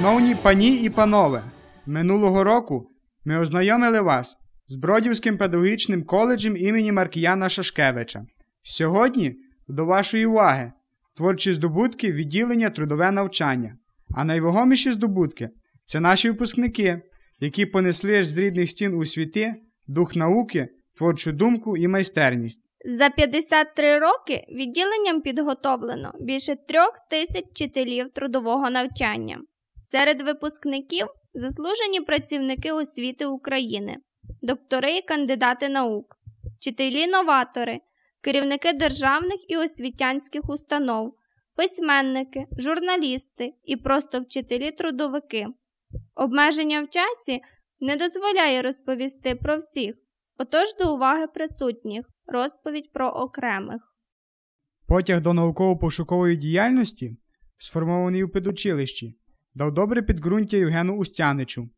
Шановні пані і панове, минулого року ми ознайомили вас з Бродівським педагогічним коледжем імені Маркіяна Шашкевича. Сьогодні до вашої уваги творчі здобутки відділення трудове навчання. А найвагоміші здобутки це наші випускники, які понесли з рідних стін у світи дух науки, творчу думку і майстерність. За 53 роки відділенням підготовлено більше трьох тисяч вчителів трудового навчання. Серед випускників заслужені працівники освіти України, доктори і кандидати наук, вчителі-новатори, керівники державних і освітянських установ, письменники, журналісти і просто вчителі-трудовики. Обмеження в часі не дозволяє розповісти про всіх, отож до уваги присутніх розповідь про окремих. Потяг до науково-пошукової діяльності, сформований у педучилищі, дав добре підґрунтя Євгену Устяничу,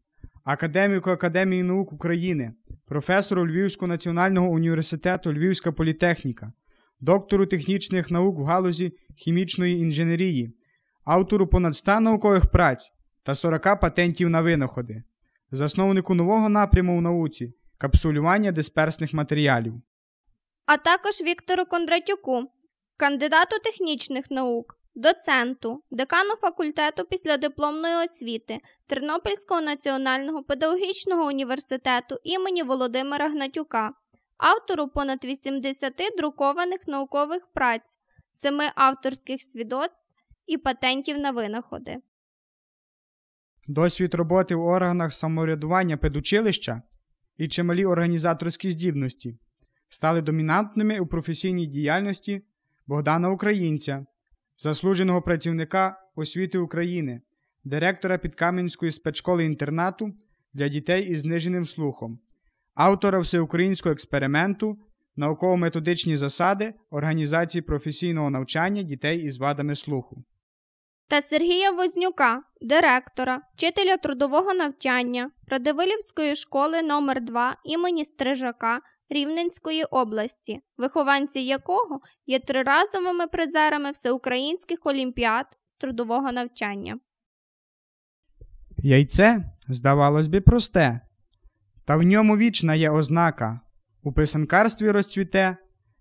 академіку Академії наук України, професору Львівського національного університету Львівська політехніка, доктору технічних наук в галузі хімічної інженерії, автору понад 100 наукових праць та 40 патентів на винаходи, засновнику нового напряму в науці капсулювання дисперсних матеріалів. А також Віктору Кондратюку, кандидату технічних наук, доценту, декану факультету післядипломної освіти Тернопільського національного педагогічного університету імені Володимира Гнатюка, автору понад 80 друкованих наукових праць, семи авторських свідоцтв і патентів на винаходи. Досвід роботи в органах самоврядування педучилища і чималі організаторські здібності стали домінантними у професійній діяльності Богдана Українця, заслуженого працівника освіти України, директора Підкам'янської спецшколи інтернату для дітей із зниженим слухом, автора всеукраїнського експерименту, науково-методичні засади організації професійного навчання дітей із вадами слуху. Та Сергія Вознюка, директора, вчителя трудового навчання Радивилівської школи номер 2 імені Стрижака Рівненської області, вихованці якого є триразовими призерами всеукраїнських олімпіад з трудового навчання. Яйце, здавалось би, просте, та в ньому вічна є ознака у писанкарстві розцвіте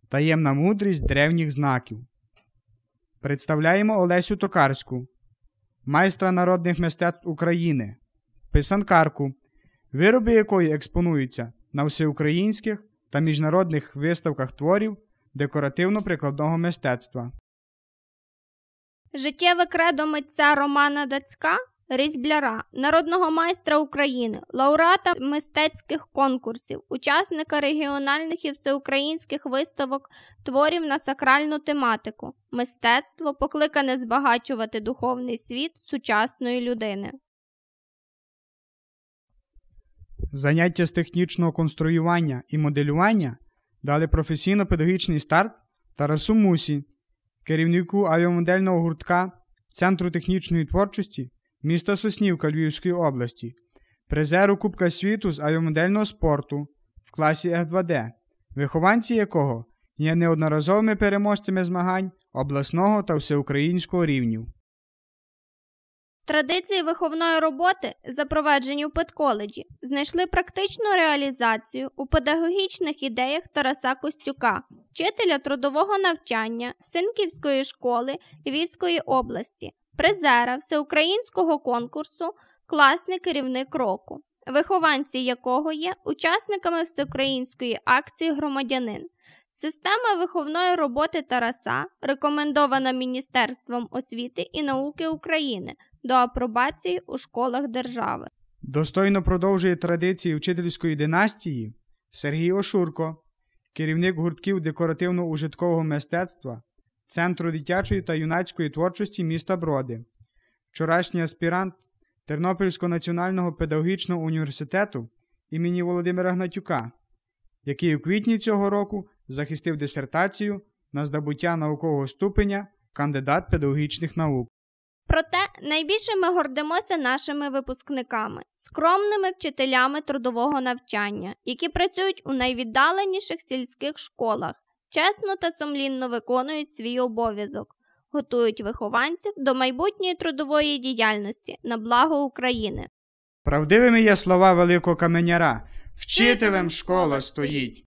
таємна мудрість древніх знаків. Представляємо Олесю Токарську, майстра народних мистецтв України, писанкарку, вироби якої експонуються на всеукраїнських та міжнародних виставках творів декоративно-прикладного мистецтва. Життєве кредо митця Романа Дацька різьбляра, народного майстра України, лауреата мистецьких конкурсів, учасника регіональних і всеукраїнських виставок творів на сакральну тематику, мистецтво покликане збагачувати духовний світ сучасної людини. Заняття з технічного конструювання і моделювання дали професійно-педагогічний старт Тарасу Мусі, керівнику авіамодельного гуртка Центру технічної творчості міста Соснівка Львівської області, призеру Кубка світу з авіамодельного спорту в класі F2D, вихованці якого є неодноразовими переможцями змагань обласного та всеукраїнського рівнів. Традиції виховної роботи, запроваджені у педколеджі, знайшли практичну реалізацію у педагогічних ідеях Тараса Костюка, вчителя трудового навчання Синківської школи Львівської області, призера всеукраїнського конкурсу Класний керівник року, вихованці якого є учасниками всеукраїнської акції Громадянин. Система виховної роботи Тараса рекомендована Міністерством освіти і науки України до апробації у школах держави. Достойно продовжує традиції вчительської династії Сергій Ошурко, керівник гуртків декоративно-ужиткового мистецтва Центру дитячої та юнацької творчості міста Броди, вчорашній аспірант Тернопільського національного педагогічного університету імені Володимира Гнатюка, який у квітні цього року захистив дисертацію на здобуття наукового ступеня кандидат педагогічних наук. Проте найбільше ми гордимося нашими випускниками, скромними вчителями трудового навчання, які працюють у найвіддаленіших сільських школах, чесно та сумлінно виконують свій обов'язок. готують вихованців до майбутньої трудової діяльності на благо України. Правдивими є слова великого каменяра Вчителем школа стоїть.